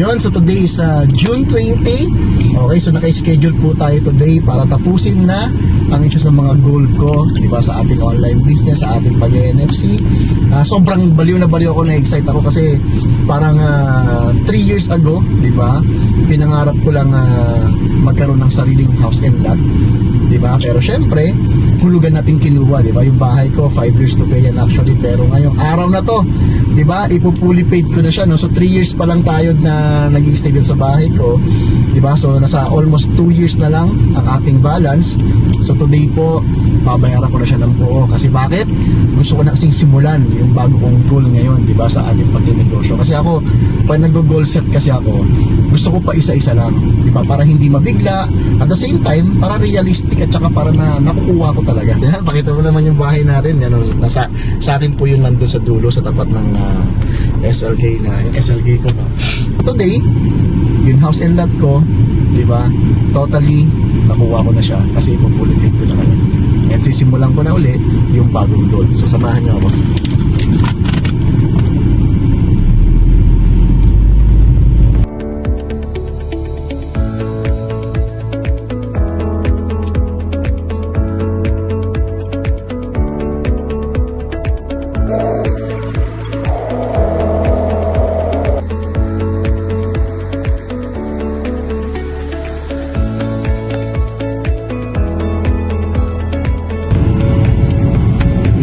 Yun, so today is uh, June 20. Okay, so naka-schedule po tayo today para tapusin na ang isa sa mga goal ko, di ba, sa ating online business, sa ating pag-NFC. Ah, sobrang baliw na baliw ako, na-excite ako kasi parang 3 years ago, di ba, pinangarap ko lang ah, magkaroon ng sariling house and lot. Di ba? Pero syempre, hulugan natin kinuha, di ba? Yung bahay ko, 5 years to pay yan actually. Pero ngayong araw na to, di ba? Ipupully paid ko na siya, no? So 3 years pa lang tayo na nag stay din sa bahay ko. Di ba? So nasa almost 2 years na lang ang ating balance. So today po, babayaran ko na siya ng buo. Kasi bakit? Gusto ko na kasing simulan yung bago kong goal ngayon, di ba? Sa ating pagninegosyo. Kasi ako, pag nag-goal set kasi ako, gusto ko pa isa-isa lang. Di ba? Para hindi mabigla. At the same time, para realistic at saka para na nakukuha ko talaga. Yan, pakita mo naman yung bahay natin. Yan, oh, nasa, sa atin po yun nandun sa dulo, sa tapat ng ah, SLK na, yung SLK ko. No? Today, yung house and lot ko, di ba? Totally, nakuha ko na siya kasi ipupulifit ko na ngayon. And sisimulan ko na uli yung bagong doon. So, samahan niyo ako.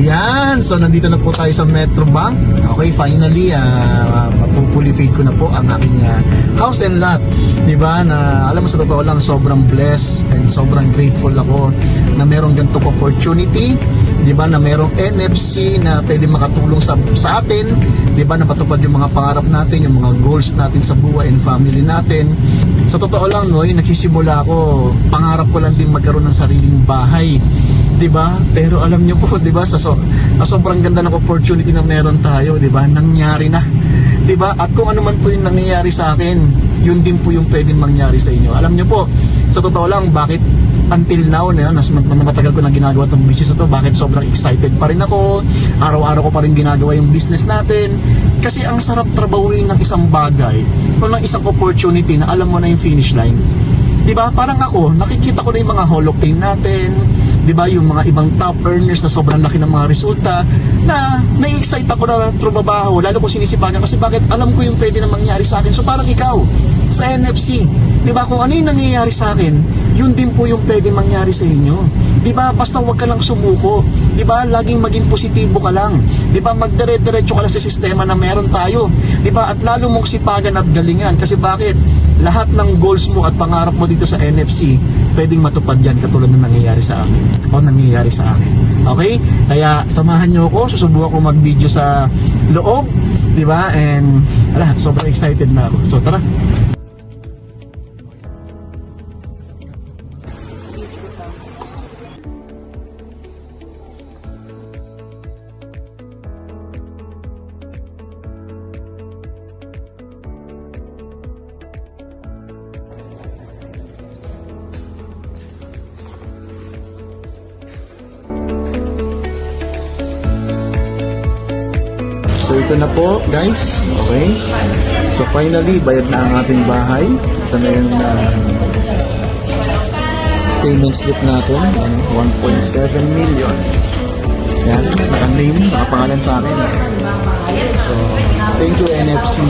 Yan! So, nandito na po tayo sa Metro Bank. Okay, finally, uh, mapupulipid ko na po ang aking ah, house and lot. Diba? Na, alam mo sa totoo lang, sobrang blessed and sobrang grateful ako na merong ganitong opportunity. Diba? Na merong NFC na pwede makatulong sa, sa atin. Diba? Na patupad yung mga pangarap natin, yung mga goals natin sa buhay and family natin. Sa totoo lang, no, yung nagsisimula ako, pangarap ko lang din magkaroon ng sariling bahay. 'Di ba? Pero alam niyo po, 'di ba, sa, so, sa sobrang ganda ng opportunity na meron tayo, 'di ba? Nangyari na. 'Di ba? At kung ano man po yung nangyayari sa akin, yun din po yung pwedeng mangyari sa inyo. Alam niyo po, sa totoo lang, bakit until now na nas mat- matagal ko na ginagawa itong business na to, bakit sobrang excited pa rin ako, araw-araw ko pa rin ginagawa yung business natin, kasi ang sarap trabahuin ng isang bagay, o ng isang opportunity na alam mo na yung finish line. 'Di ba? Parang ako, nakikita ko na yung mga Hall of Fame natin, 'di ba? Yung mga ibang top earners na sobrang laki ng mga resulta na nai-excite ako na trumabaho, lalo ko sinisipagan kasi bakit alam ko yung pwede na mangyari sa akin. So parang ikaw sa NFC, 'di ba? Kung ano yung nangyayari sa akin, yun din po yung pwede mangyari sa inyo. 'Di ba? Basta huwag ka lang sumuko. 'Di ba? Laging maging positibo ka lang. 'Di ba? Magdire-diretso ka lang sa sistema na meron tayo. 'Di ba? At lalo mong sipagan at galingan kasi bakit? Lahat ng goals mo at pangarap mo dito sa NFC, pwedeng matupad yan katulad ng nangyayari sa amin o nangyayari sa akin. Okay? Kaya samahan nyo ako, susubukan ko mag-video sa loob, di ba? And ala, sobrang excited na ako. So tara. So ito na po guys, okay? So finally, bayad na ang ating bahay. Ito na yung uh, payment slip natin, ano, 1.7 million. Yan, naka-name, nakapangalan sa akin. So, thank you NFC.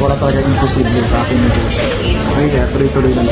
Wala talaga imposible sa akin negosyo. Okay, kaya tuloy-tuloy lang.